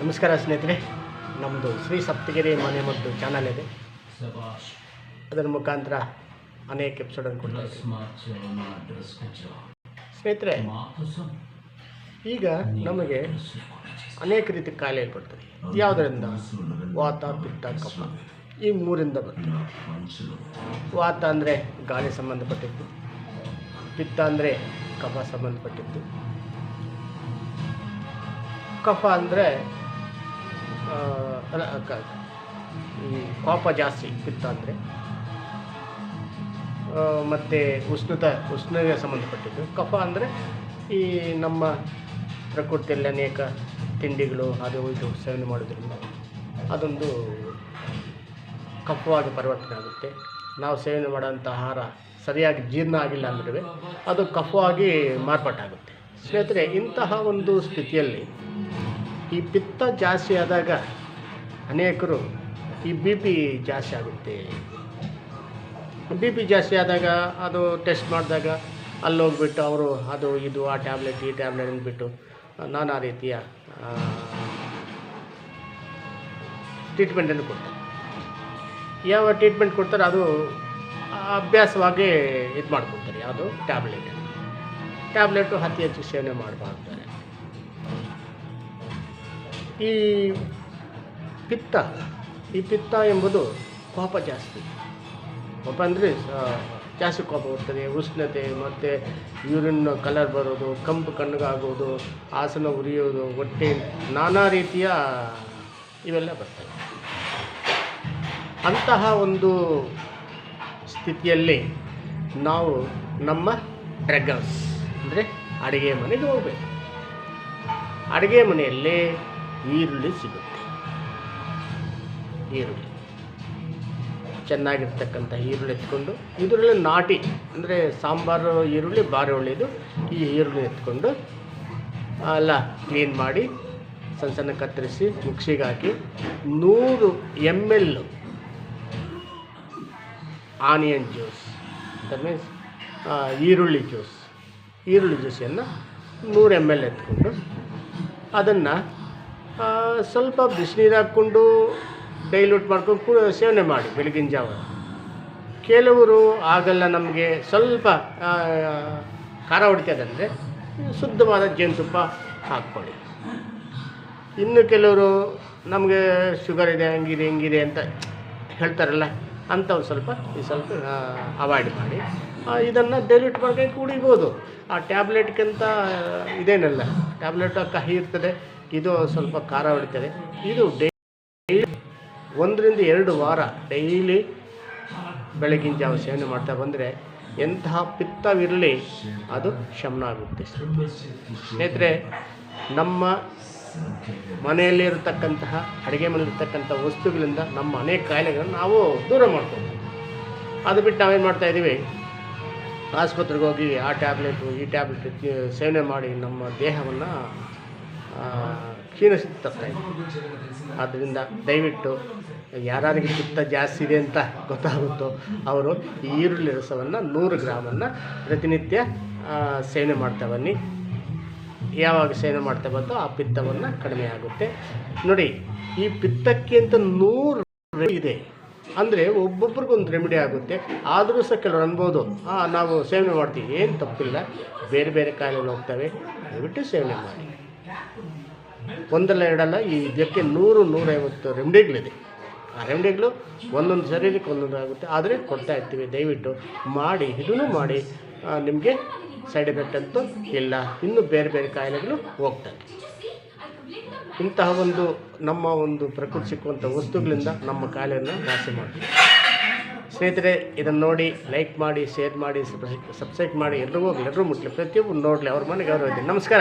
ನಮಸ್ಕಾರ ಸ್ನೇಹಿತರೆ ನಮ್ಮದು ಶ್ರೀ ಸಪ್ತಗಿರಿ ಮನೆ ಮದ್ದು ಚಾನಲ್ ಇದೆ. ಅದರ ಮುಖಾಂತರ ಅನೇಕ ಎಪಿಸೋಡನ್ನು ಕೊಡ್ತಾ ಸ್ನೇಹಿತರೆ ಈಗ ನಮಗೆ ಅನೇಕ ರೀತಿ ಕಾಯಿಲೆ ಬರ್ತದೆ ಯಾವುದರಿಂದ? ವಾತ ಪಿತ್ತ ಕಫ. ಈ ಮೂರಿಂದ ಬರ್ತದೆ. ವಾತ ಅಂದರೆ ಗಾಳಿ ಸಂಬಂಧಪಟ್ಟಿದ್ದು ಪಿತ್ತ ಅಂದರೆ ಕಫ ಸಂಬಂಧಪಟ್ಟಿದ್ದು. ಕಫ ಅಂದರೆ ಈ ಕೋಪ ಜಾಸ್ತಿ ಪಿತ್ತ ಮತ್ತು ಉಷ್ಣತ ಉಷ್ಣಗೆ ಸಂಬಂಧಪಟ್ಟಿದ್ದು. ಕಫ ಅಂದರೆ ಈ ನಮ್ಮ ಪ್ರಕೃತಿಯಲ್ಲಿ ಅನೇಕ ತಿಂಡಿಗಳು ಅದು ಇದು ಸೇವನೆ ಮಾಡೋದ್ರಿಂದ ಅದೊಂದು ಕಫವಾಗಿ ಪರಿವರ್ತನೆ ಆಗುತ್ತೆ. ನಾವು ಸೇವನೆ ಮಾಡೋಂಥ ಆಹಾರ ಸರಿಯಾಗಿ ಜೀರ್ಣ ಆಗಿಲ್ಲ ಅಂದರೆ ಅದು ಕಫವಾಗಿ ಮಾರ್ಪಾಟಾಗುತ್ತೆ. ಸ್ನೇಹಿತರೆ, ಇಂತಹ ಒಂದು ಸ್ಥಿತಿಯಲ್ಲಿ ಈ ಪಿತ್ತ ಜಾಸ್ತಿ ಆದಾಗ ಅನೇಕರು ಈ ಬಿ ಪಿ ಜಾಸ್ತಿ ಆಗುತ್ತೆ. ಬಿ ಪಿ ಜಾಸ್ತಿ ಆದಾಗ ಅದು ಟೆಸ್ಟ್ ಮಾಡಿದಾಗ ಅಲ್ಲಿ ಹೋಗ್ಬಿಟ್ಟು ಅವರು ಅದು ಇದು ಆ ಟ್ಯಾಬ್ಲೆಟ್ ಈ ಟ್ಯಾಬ್ಲೆಟ್ ಅಂದ್ಬಿಟ್ಟು, ನಾನಾ ರೀತಿಯ ಟ್ರೀಟ್ಮೆಂಟನ್ನು ಕೊಡ್ತಾರೆ. ಯಾವ ಟ್ರೀಟ್ಮೆಂಟ್ ಕೊಡ್ತಾರೆ ಅದು ಅಭ್ಯಾಸವಾಗಿ ಇದು ಮಾಡ್ಕೊಡ್ತಾರೆ ಯಾವುದು ಟ್ಯಾಬ್ಲೆಟ್. ಟ್ಯಾಬ್ಲೆಟು ಅತಿ ಹೆಚ್ಚು ಸೇವನೆ ಮಾಡಬಾರ್ದು. ಈ ಪಿತ್ತ ಈ ಪಿತ್ತ ಎಂಬುದು ಕೋಪ ಜಾಸ್ತಿ. ಕೋಪ ಅಂದರೆ ಜಾಸ್ತಿ ಕೋಪ ಬರ್ತದೆ. ಉಷ್ಣತೆ ಮತ್ತು ಯೂರಿನ್ ಕಲರ್ ಬರೋದು ಕಂಪು ಕಣ್ಣಗಾಗೋದು ಆಸನ ಉರಿಯೋದು, ಹೊಟ್ಟೆ ನಾನಾ ರೀತಿಯ ಇವೆಲ್ಲ ಬರ್ತವೆ. ಅಂತಹ ಒಂದು ಸ್ಥಿತಿಯಲ್ಲಿ ನಾವು ನಮ್ಮ ಡ್ರಗ್ಗರ್ಸ್ ಅಂದರೆ ಅಡುಗೆ ಮನೆಗೆ ಹೋಗಬೇಕು. ಅಡುಗೆ ಮನೆಯಲ್ಲಿ ಈರುಳ್ಳಿ ಸಿಗುತ್ತೆ. ಈರುಳ್ಳಿ. ಚೆನ್ನಾಗಿರ್ತಕ್ಕಂಥ ಈರುಳ್ಳಿ ಎತ್ಕೊಂಡು, ಇದರಲ್ಲಿ ನಾಟಿ, ಅಂದರೆ ಸಾಂಬಾರು, ಈರುಳ್ಳಿ ಭಾರಿ ಒಳ್ಳೆಯದು. ಈ ಈರುಳ್ಳಿ ಎತ್ಕೊಂಡು ಎಲ್ಲ ಕ್ಲೀನ್ ಮಾಡಿ, ಸಣ್ಣ ಸಣ್ಣ ಕತ್ತರಿಸಿ, ಮಿಕ್ಸಿಗೆ ಹಾಕಿ, ನೂರು M L onion juice that means ಈರುಳ್ಳಿ ಜ್ಯೂಸ್. ಈರುಳ್ಳಿ ಜ್ಯೂಸನ್ನು ನೂರು ಎಂ ಎಲ್ ಎತ್ಕೊಂಡು, ಅದನ್ನು ಸ್ವಲ್ಪ ಬಿಸಿನೀರು ಹಾಕ್ಕೊಂಡು ಡೈಲ್ಯೂಟ್ ಮಾಡ್ಕೊಂಡು ಕೂಡ, ಸೇವನೆ ಮಾಡಿ ಬೆಳಗಿನ ಜಾವ. ಕೆಲವರು ಆಗಲ್ಲ ನಮಗೆ ಸ್ವಲ್ಪ ಖಾರ ಹೊಡಿತದಂದರೆ ಶುದ್ಧವಾದ ಜೇನುತುಪ್ಪ ಹಾಕ್ಕೊಳ್ಳಿ. ಇನ್ನು ಕೆಲವರು ನಮಗೆ ಶುಗರ್ ಇದೆ, ಹಂಗಿದೆ, ಹಿಂಗಿದೆ ಅಂತ ಹೇಳ್ತಾರಲ್ಲ, ಅಂಥವ್ರು ಸ್ವಲ್ಪ ಈ ಸ್ವಲ್ಪ ಅವಾಯ್ಡ್ ಮಾಡಿ. ಇದನ್ನು ಡೈಲ್ಯೂಟ್ ಮಾಡ್ಕೊಂಡು ಕುಡಿಬೋದು ಆ ಟ್ಯಾಬ್ಲೆಟ್ಗಿಂತ ಇದೇನಲ್ಲ, ಟ್ಯಾಬ್ಲೆಟ್ ಕಹಿ ಇರ್ತದೆ, ಇದು ಸ್ವಲ್ಪ ಖಾರ ಹೊಡಿತದೆ. ಇದು ಡೈಲಿ ಒಂದರಿಂದ ಎರಡು ವಾರ ಡೈಲಿ ಬೆಳಗಿನ ಜಾವ ಸೇವನೆ ಮಾಡ್ತಾ ಬಂದರೆ ಎಂತಹ ಪಿತ್ತವಿರಲಿ, ಅದು ಶಮನ ಆಗುತ್ತೆ. ಸ್ನೇಹಿತರೆ, ನಮ್ಮ ಮನೆಯಲ್ಲಿರತಕ್ಕಂತಹ, ಅಡುಗೆ ಮನೆಯಲ್ಲಿರ್ತಕ್ಕಂಥ ವಸ್ತುಗಳಿಂದ ನಮ್ಮ ಅನೇಕ ಕಾಯಿಲೆಗಳನ್ನು ನಾವು ದೂರ ಮಾಡ್ಕೊಬೋದು ಅದು ಬಿಟ್ಟು ನಾವೇನು ಮಾಡ್ತಾ ಇದ್ದೀವಿ ಆಸ್ಪತ್ರೆಗೆ ಹೋಗಿ ಆ ಟ್ಯಾಬ್ಲೆಟು, ಈ ಟ್ಯಾಬ್ಲೆಟ್ ಸೇವನೆ ಮಾಡಿ ನಮ್ಮ ದೇಹವನ್ನು ಕ್ಷೀಣಿಸಿ ತರ್ತಾ ಇದ್ದೀವಿ ಆದ್ದರಿಂದ ದಯವಿಟ್ಟು ಯಾರಿಗೆ ಪಿತ್ತ ಜಾಸ್ತಿ ಇದೆ ಅಂತ ಗೊತ್ತಾಗುತ್ತೋ ಅವರು ಈರುಳ್ಳಿ ರಸವನ್ನು ನೂರು ಗ್ರಾಮನ್ನು ಪ್ರತಿನಿತ್ಯ ಸೇವನೆ ಮಾಡ್ತಾ ಬನ್ನಿ. ಯಾವಾಗ ಸೇವನೆ ಮಾಡ್ತಾ ಬಂತೋ ಆ ಪಿತ್ತವನ್ನು ಕಡಿಮೆ ಆಗುತ್ತೆ. ನೋಡಿ, ಈ ಪಿತ್ತಕ್ಕೆ ಅಂತ ನೂರು ಇದೆ. ಅಂದರೆ ಒಬ್ಬೊಬ್ರಿಗೊಂದು ರೆಮಿಡಿ ಆಗುತ್ತೆ. ಆದರೂ ಸಹ ಕೆಲವರು ಅನ್ಬೋದು ನಾವು ಸೇವನೆ ಮಾಡ್ತೀವಿ, ಏನು ತಪ್ಪಿಲ್ಲ, ಬೇರೆ ಬೇರೆ ಕಾಯಿಲೆಗಳು ಹೋಗ್ತವೆ, ದಯವಿಟ್ಟು ಸೇವನೆ ಮಾಡಿ. ಒಂದಲ್ಲ ಎರಡಲ್ಲ, ಈ ಇದಕ್ಕೆ ನೂರು, ನೂರೈವತ್ತು ರೆಮಿಡಿಗಳಿದೆ ಆ ರೆಮಿಡಿಗಳು ಒಂದೊಂದು ಶರೀರಕ್ಕೆ ಒಂದೊಂದು ಆಗುತ್ತೆ. ಆದರೆ ಕೊಡ್ತಾ ಇರ್ತೀವಿ, ದಯವಿಟ್ಟು ಮಾಡಿ, ಇದನ್ನು ಮಾಡಿ. ನಿಮಗೆ ಸೈಡ್ ಎಫೆಕ್ಟ್ ಅಂತೂ ಇಲ್ಲ. ಇನ್ನೂ ಬೇರೆ ಬೇರೆ ಕಾಯಿಲೆಗಳು ಹೋಗ್ತವೆ. ಇಂತಹ ಒಂದು ನಮ್ಮ ಒಂದು ಪ್ರಕೃತಿ ಸಿಕ್ಕುವಂಥ ವಸ್ತುಗಳಿಂದ ನಮ್ಮ ಕಾಯಿಲೆಯನ್ನು ವಾಸಿ ಮಾಡ್ತೀವಿ ಸ್ನೇಹಿತರೆ, ಇದನ್ನು ನೋಡಿ ಲೈಕ್ ಮಾಡಿ ಶೇರ್ ಮಾಡಿ ಸಬ್ಸ್ಕ್ರೈಬ್ ಮಾಡಿ. ಎಲ್ರಿಗೂ ಎಲ್ಲರೂ ಮುಟ್ಲಿ. ಪ್ರತಿಯೊಬ್ಬರು ನೋಡಲಿ. ಅವ್ರ ಮನೆಗೆ ಅವರು ನಮಸ್ಕಾರ.